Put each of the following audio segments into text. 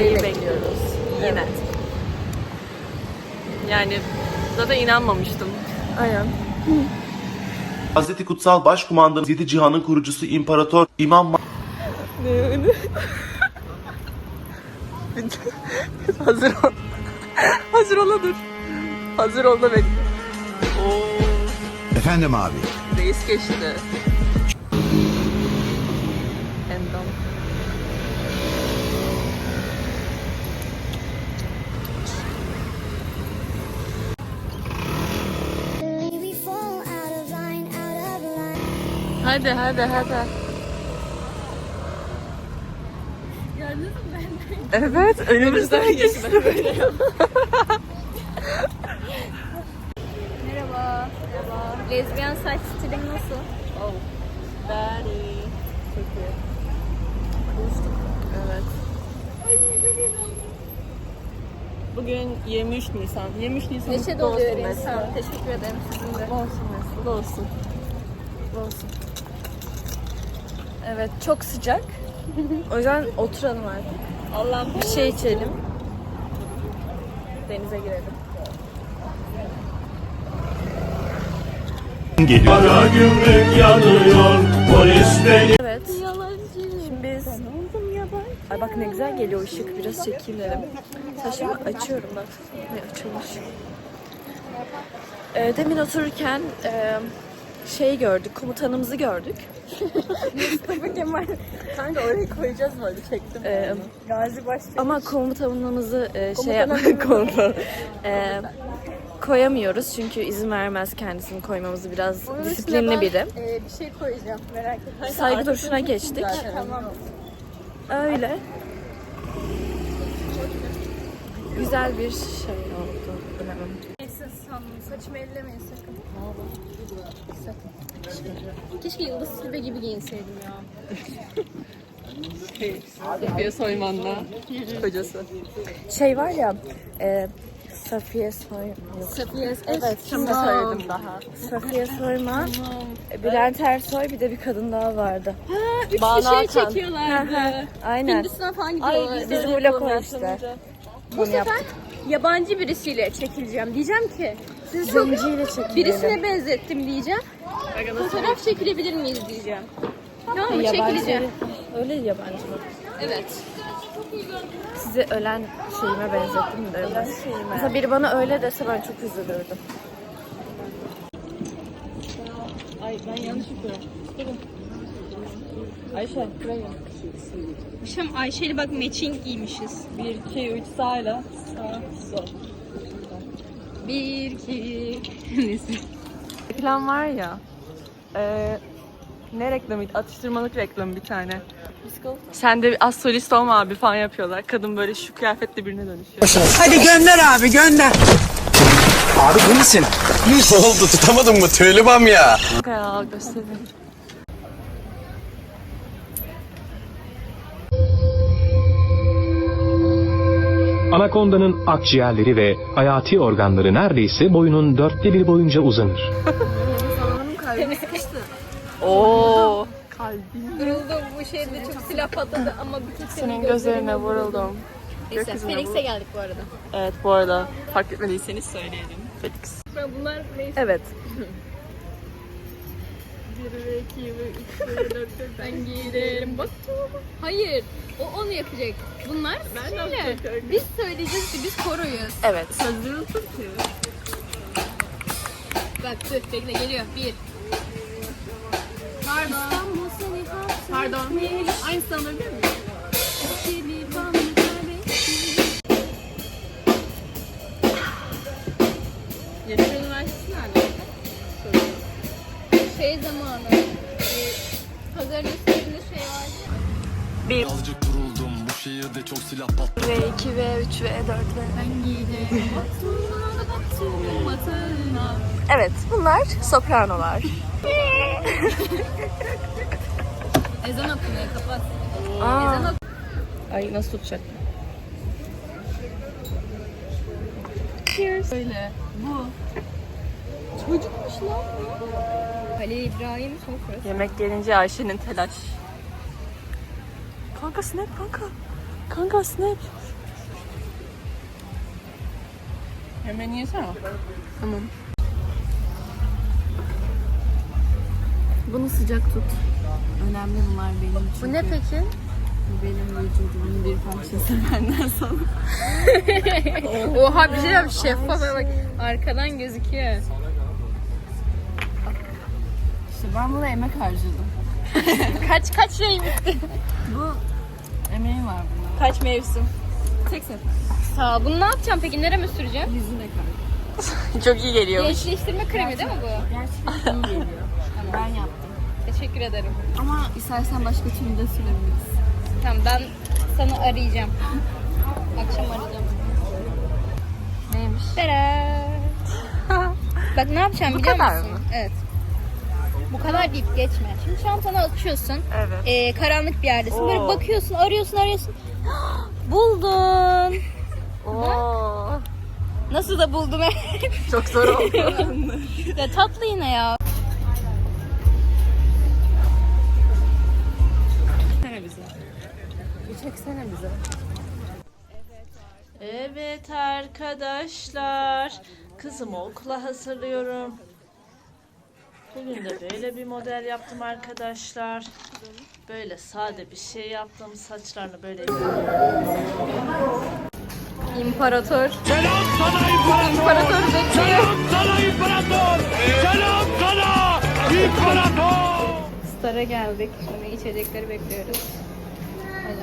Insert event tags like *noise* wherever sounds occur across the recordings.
Beyoncé'yi bekliyoruz. Yine. Yani zaten inanmamıştım. Aynen. Hazreti Kutsal Başkumandanımız Yedi Cihan'ın kurucusu İmparator İmam Hazır ol. Hazır ola dur. Hazır ol da bekle. Oo, Efendim abi. reis geçti. Hadi hadi hadi. Evet, önümüzden geçti. *laughs* Merhaba. Merhaba. Lezbiyen saç stilim nasıl? Oh, daddy. Çok iyi. Evet. Bugün 23 Nisan. 23 Nisan Neşe doluyor insan. Teşekkür ederim sizin de. Olsun Nesli, olsun. Olsun. Evet çok sıcak. O yüzden oturalım artık. Allah'ım Bir şey içelim. Denize girelim. Kara gümrük yanıyor, polis beni Evet. Şimdi biz... Ay bak ne güzel geliyor ışık. Biraz çekeyim dedim. Saçımı açıyorum bak. Ne açılmış. Ee, demin otururken e, şey gördük. Komutanımızı gördük. Mustafa Kemal. Kanka orayı koyacağız böyle çektim. Ee, Gazi Başçı. Ama komutanımızı e, şey yapmak komutan e, koyamıyoruz çünkü izin vermez kendisini koymamızı biraz disiplinli biri. Ee, bir şey koyacağım merak etme. Saygı duruşuna geçtik. Tamam. Öyle. Güzel bir şey oldu. Bilemem. Neyse sandım. Saçımı ellemeyin sakın. Sakın. Keşke Yıldız Tilbe gibi giyinseydim ya. Safiye Soyman'la kocası. Şey var ya e, Safiye Soyman. Safiye Evet şimdi söyledim daha. Safiye Soyman, Bülent Ersoy bir de bir kadın daha vardı. Üç Banu bir şey Alkan. çekiyorlardı. Aynen. Hindistan'a falan gidiyorlar. Bizim vlog o işte. Bu sefer yabancı birisiyle çekileceğim. Diyeceğim ki siz çok birisine benzettim diyeceğim. Fotoğraf çekilebilir miyiz diyeceğim. Tamam mı? Çekileceğim. Öyle yabancı mı? Evet. Sizi ölen şeyime benzettim de. Ölen şeyime. Mesela biri bana öyle dese ben çok üzülürdüm. Ay ben yanlış yapıyorum. Ayşe buraya. Akşam Ayşe'yle bak matching giymişiz. 1, 2, 3 sağla. Sağ, sol. Bir, iki, *laughs* neyse. Reklam var ya. E, ne reklamıydı? Atıştırmalık reklamı bir tane. Sen de az solist olma abi falan yapıyorlar. Kadın böyle şu kıyafetle birine dönüşüyor. Hadi gönder abi gönder. Abi bu musun? Ne oldu tutamadın mı tüylübam ya Kanka ya gösterin. Anakonda'nın akciğerleri ve hayati organları neredeyse boyunun dörtte bir boyunca uzanır. Oo. Vuruldum bu şeyde çok silah patladı ama bütün Senin gözlerine vuruldum. Neyse gökyüzüne Phoenix'e geldik bu arada. Evet bu arada fark etmediyseniz söyleyelim. Felix. Bunlar neyse. Evet. 1 ve 2 ve 3 ve 4 ben giderim bak. Hayır. O onu yapacak. Bunlar ben şeyler. Biz söyleyeceğiz ki biz koroyuz. Evet. Sözleri unutur ki. Bak dur bekle geliyor. Bir. Pardon. Pardon. Eski bir bandı kaybettim. Yeşil Üniversitesi nerede? Şey zamanı. e, Pazar üstünde şey vardı. Azıcık duruldum bu şehirde çok silah patladı Ve 2 ve 3 ve 4 ve... Ben giderim. Batına batına batına. Evet bunlar sopranolar. Ezan okunuyor kapat. Aa. Ezan ok. Ay nasıl tutacak? Böyle. Çocukmuş lan bu. Ali İbrahim sofrası. Yemek gelince Ayşe'nin telaş. Kanka snap kanka. Kanka snap. Hemen yesene. Tamam. Bunu sıcak tut. Önemli bunlar benim için. Bu ne peki? Bu benim vücudumun bir parçası *laughs* benden sana. Oha bir şey yap şeffaf bak arkadan gözüküyor. İşte ben buna emek harcadım. *laughs* Kaç kaç şey bitti? Bu emeğim var bunda. Kaç mevsim? Tek sefer. Sağ ol. Bunu ne yapacağım peki? Nereye mi süreceğim? Yüzüne kaldı. *laughs* Çok iyi geliyor. Gençleştirme kremi değil mi bu? Gerçekten iyi geliyor. Ben yaptım. Teşekkür ederim. Ama istersen başka türlü de sürebiliriz. Tamam ben sana arayacağım. Akşam arayacağım. Neymiş? Berat. *laughs* Bak ne yapacağım Bu biliyor kadar musun? mı? Evet. Bu kadar deyip geçme. Şimdi çantanı açıyorsun. Evet. Ee, karanlık bir yerdesin. Böyle Oo. bakıyorsun, arıyorsun, arıyorsun. *gasps* Buldun. Oo. Nasıl da buldum? *laughs* Çok zor oldu. *laughs* ya tatlı yine ya. Çeksene bize. Evet arkadaşlar. Kızımı okula hazırlıyorum. Bugün de böyle bir model yaptım arkadaşlar. Böyle sade bir şey yaptım. Saçlarını böyle İmparator. Selam sana imparator. İmparator bekliyor. Selam sana imparator. Selam sana imparator. Star'a geldik. Şimdi içecekleri bekliyoruz. Öyle.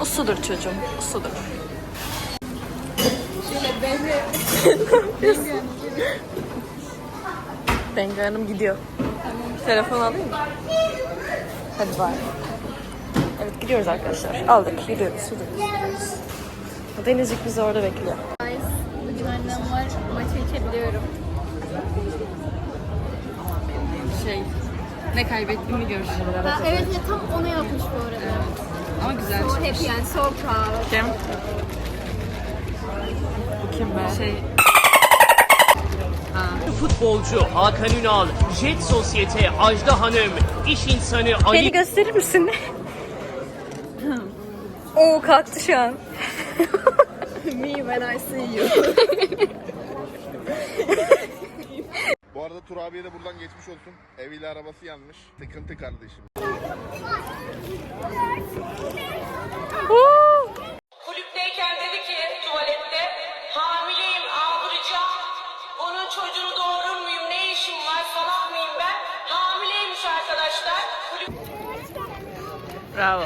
Usudur çocuğum. Usudur. Bengi Hanım gidiyor. Telefon alayım mı? Hadi bay. Evet gidiyoruz arkadaşlar. Aldık gidiyoruz. gidiyoruz. Denizcik bizi orada bekliyor. Guys, bugün annem var. Maçı içebiliyorum. Şey ne kaybettiğimi görüşürüz. Ha, evet ya tam onu yapmış bu arada. Ama güzel So happy and so proud. Kim? Kim be? Şey Futbolcu Hakan Ünal, Jet Sosyete Ajda Hanım, iş insanı Ali Beni gösterir misin? Oo kalktı şu an. Me when I see you. Bu arada Tur abiye de buradan geçmiş olsun. Eviyle arabası yanmış. Sıkıntı kardeşim. Bravo.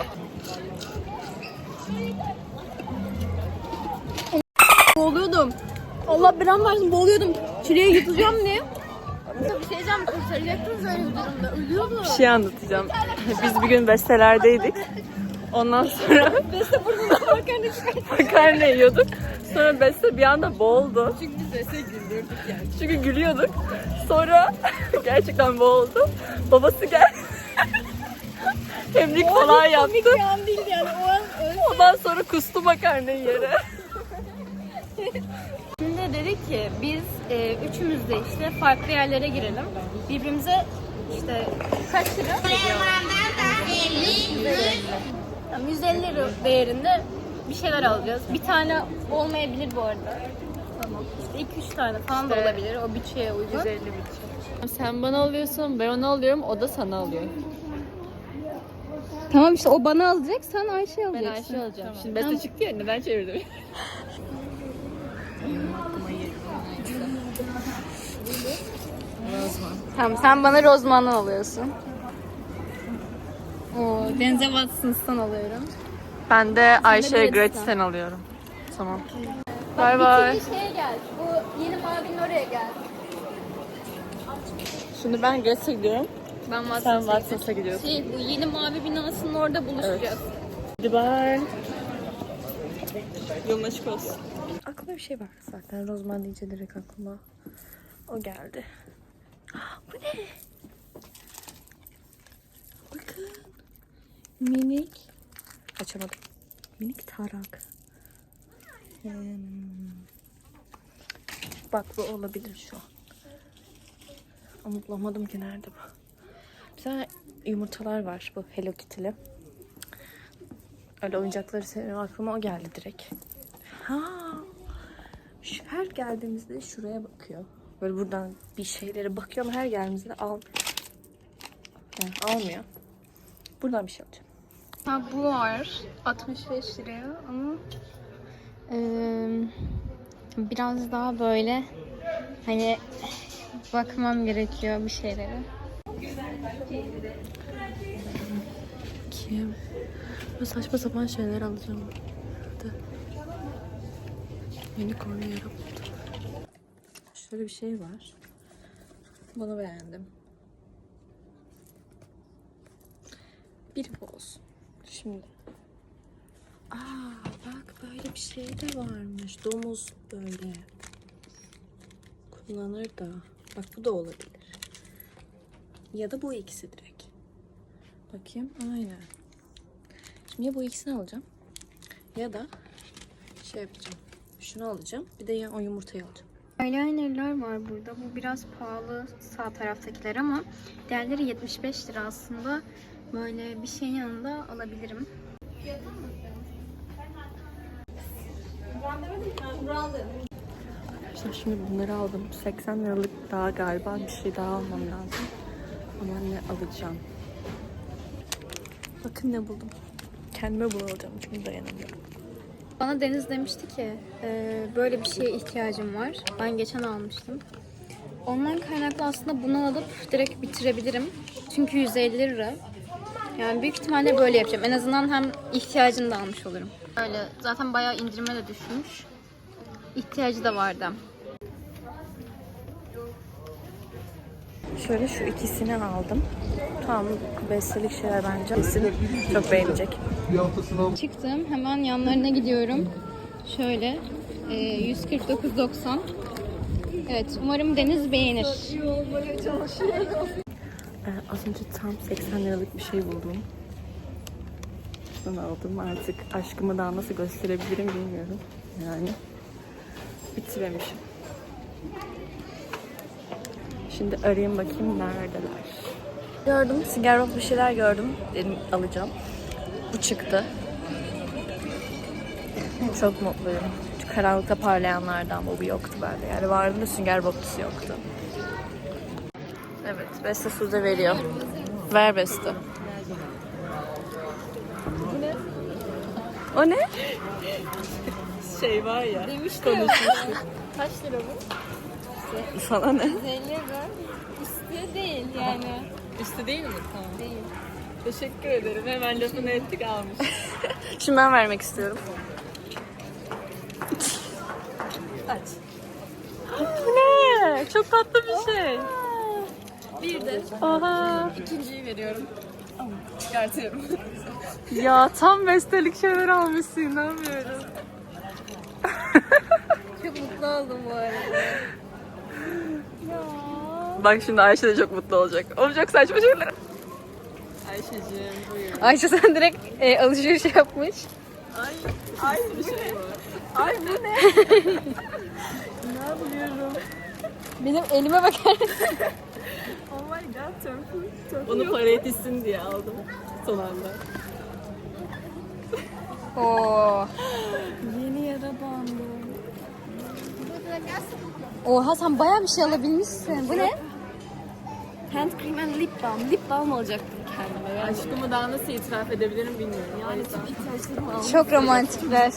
Boğuluyordum. Allah belamı versin boğuluyordum. Çileğe yutacağım ne? Bir şey diyeceğim kurtaracaktınız öyle bir durumda. Ölüyordum. Bir şey anlatacağım. *laughs* Biz bir gün bestelerdeydik. Ondan sonra *laughs* Beste burnundan makarna çıkarttı. makarna yiyorduk. Sonra Beste bir anda boğuldu. Çünkü biz Beste'yi güldürdük yani. Çünkü gülüyorduk. Sonra *laughs* gerçekten boğuldu. Babası geldi. Hemlik falan yaptı. Komik bir an değildi yani. O an öyle. Ondan sonra kustu makarnayı yere. *laughs* Şimdi dedik ki biz e, üçümüz de işte farklı yerlere girelim. Birbirimize işte kaç lira? Tamam, 150 lira değerinde bir şeyler alacağız. Bir tane olmayabilir bu arada. Tamam. İşte 2-3 tane falan da olabilir o bütçeye uygun. 150 bütçe. Sen bana alıyorsun, ben ona alıyorum, o da sana alıyor. Tamam işte o bana alacak, sen Ayşe alacaksın. Ben Ayşe alacağım. Şimdi Beste çıktı ya, neden çevirdim? Tamam sen bana Rozman'dan alıyorsun. Oo, Denzel Watson'dan alıyorum. Ben de Ayşe Gratis'ten. Gratis'ten alıyorum. Tamam. Bay bay. Bir şeye gel. Bu yeni mavinin oraya gel. Şimdi ben Gratis'e gidiyorum. Ben Sen Watson'a Watson's'a gidiyorsun. Şey bu yeni mavi binasının orada buluşacağız. Hadi bay. Yolun açık olsun. Aklıma bir şey var zaten. Rozman deyince direkt aklıma o geldi. *gasps* Bu ne? Bakın. Minik. Açamadım. Minik tarak. Hmm. Bak bu olabilir şu an. Ama bulamadım ki nerede bu. Tane yumurtalar var bu Hello Kitty'li. Öyle oyuncakları seviyorum. Aklıma o geldi direkt. Ha. Şu her geldiğimizde şuraya bakıyor. Böyle buradan bir şeylere bakıyor ama her geldiğimizde al yani almıyor. Buradan bir şey alacağım. Ha bu var 65 liraya ama eee, biraz daha böyle hani bakmam gerekiyor bir şeylere. Kim? Böyle saçma sapan şeyler alacağım. Hadi. Unicorn yarabbim. Şöyle bir şey var. Bunu beğendim. Bir bu olsun. Şimdi. Aa bak böyle bir şey de varmış. Domuz böyle. Kullanır da. Bak bu da olabilir. Ya da bu ikisi direkt. Bakayım. Aynen. Şimdi ya bu ikisini alacağım. Ya da şey yapacağım. Şunu alacağım. Bir de ya o yumurtayı alacağım. Eyelinerler var burada. Bu biraz pahalı sağ taraftakiler ama diğerleri 75 lira aslında. Böyle bir şeyin yanında alabilirim. Arkadaşlar şimdi bunları aldım. 80 liralık daha galiba bir şey daha almam lazım. Ama ne alacağım? Bakın ne buldum. Kendime bunu alacağım çünkü dayanamıyorum. Bana Deniz demişti ki "E, böyle bir şeye ihtiyacım var. Ben geçen almıştım. Ondan kaynaklı aslında bunu alıp direkt bitirebilirim. Çünkü 150 lira. Yani büyük ihtimalle böyle yapacağım. En azından hem ihtiyacını da almış olurum. Öyle zaten bayağı indirime de düşmüş. İhtiyacı da vardı. Şöyle şu ikisini aldım. Tam bestelik şeyler bence. Kesin çok beğenecek. Çıktım. Hemen yanlarına gidiyorum. Şöyle. E, 149.90. Evet. Umarım Deniz beğenir. Ee, az önce tam 80 liralık bir şey buldum. Bunu aldım artık. Aşkımı daha nasıl gösterebilirim bilmiyorum. Yani bitiremişim. Şimdi arayayım bakayım neredeler. Gördüm. Sigar Rock bir şeyler gördüm. Dedim alacağım. Bu çıktı. Çok mutluyum. Şu karanlıkta parlayanlardan bu bir yoktu bende. Yani vardı da sünger boktusu yoktu. Evet, Beste Sude veriyor. Ver Beste. O ne? Şey var ya. Kaç lira bu? Sana ne? 50 lira. Üstü değil yani. Üstü değil mi? Tamam. Değil. Teşekkür ederim. Hemen lafını ettik almış. *laughs* Şimdi ben vermek istiyorum. Aç. Bu ne? Çok tatlı bir şey. Bir de Aha. ikinciyi veriyorum. Çıkartıyorum. *laughs* Ya tam bestelik şeyler almışsın. İnanmıyorum. Çok mutlu oldum bu arada. Bak şimdi Ayşe de çok mutlu olacak. Oğlum çok saçma şeyler. Ayşe'cim buyur. Ayşe sen direkt e, alışveriş yapmış. Ay bir şey var. Ay bu ne? ne yapıyorum? Benim elime bakar mısın? Oh my god çok Onu para yetişsin diye aldım son anda. Oo. Yeni yara bandı. Oha sen bayağı bir şey alabilmişsin. Bu ne? Hand cream and lip balm. Lip balm alacaktım kendime. Yani Aşkımı daha nasıl itiraf edebilirim bilmiyorum. Yani ihtiyaçlarımı aldım. Çok romantikler.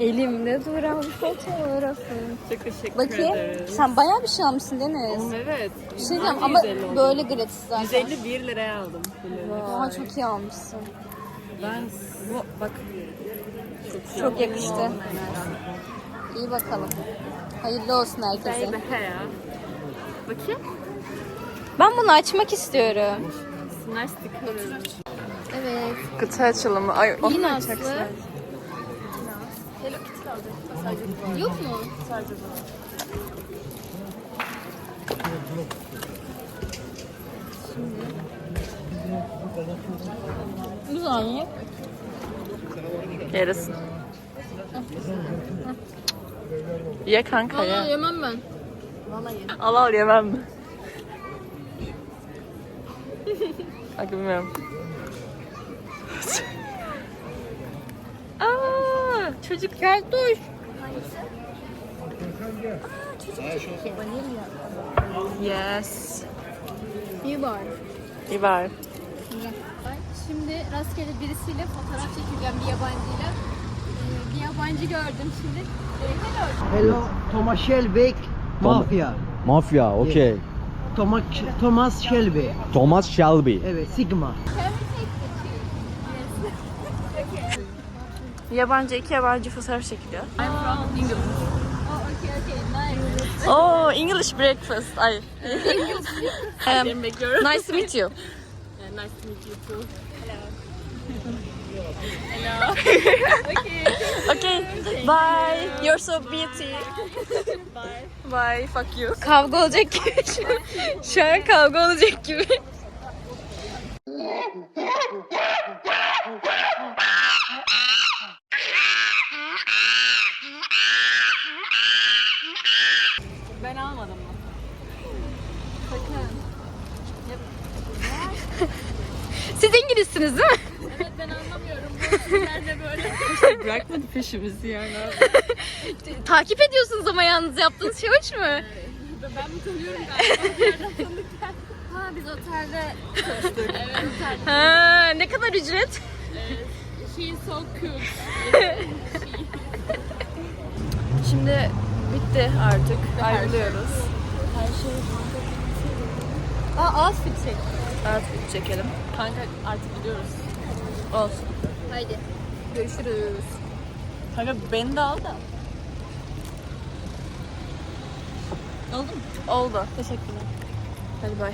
Elimde duran fotoğrafın. çok teşekkür Bakayım. ederim. Sen bayağı bir şey almışsın Deniz. Oğlum evet. Bir şey diyeceğim ama 150 oldu? böyle gratis zaten. 151 liraya aldım. Oha çok iyi almışsın. Ben bu bak Çok yakıştı. İyi bakalım. Hayırlı olsun herkese. he ya. Bakayım. Ben bunu açmak istiyorum. Bunlar sticker. Evet. Kutu açılımı. Ay onu Yine mu Aslı. açacaksın? Yok mu? Bu saniye. Ye kanka ya. Vallahi yemem ben. Al al yemem *laughs* mi? Bak bilmiyorum. çocuk keltoş. Yes. İyi var. İyi var. Şimdi rastgele birisiyle fotoğraf çekeceğim bir yabancıyla. Bir yabancı gördüm şimdi. Ee, hello. Hello, Thomas Shelby, Mafya. Mafya, okey. Thomas, Thomas Shelby. Thomas Shelby. Evet, Sigma. *laughs* Yabancı iki yabancı fotoğraf çekiliyor. I'm from England. Oh, okay, okay, nice. Oh, English breakfast. Ay. *laughs* um, nice to meet you. nice to meet you too. *laughs* Okay. Bye. You're so beauty. Bye. Bye. Fuck you. Kavga olacak gibi. *laughs* Şu an kavga olacak gibi. Ben almadım mı? *laughs* Siz İngilizsiniz değil mi? Bırakmadı peşimizi yani. *laughs* Takip ediyorsunuz ama yalnız yaptığınız şey hoş mu? Ben mi tanıyorum galiba? *laughs* ha biz otelde çalıştık. evet otelde. Ha ne kadar ücret? She's so cute. Şimdi bitti artık. Ayrılıyoruz. Aa outfit çek. Outfit çekelim. Kanka artık gidiyoruz. Olsun. Haydi. Görüşürüz. Kanka beni de al da. Oldu mu? Oldu. Teşekkürler. Hadi bay.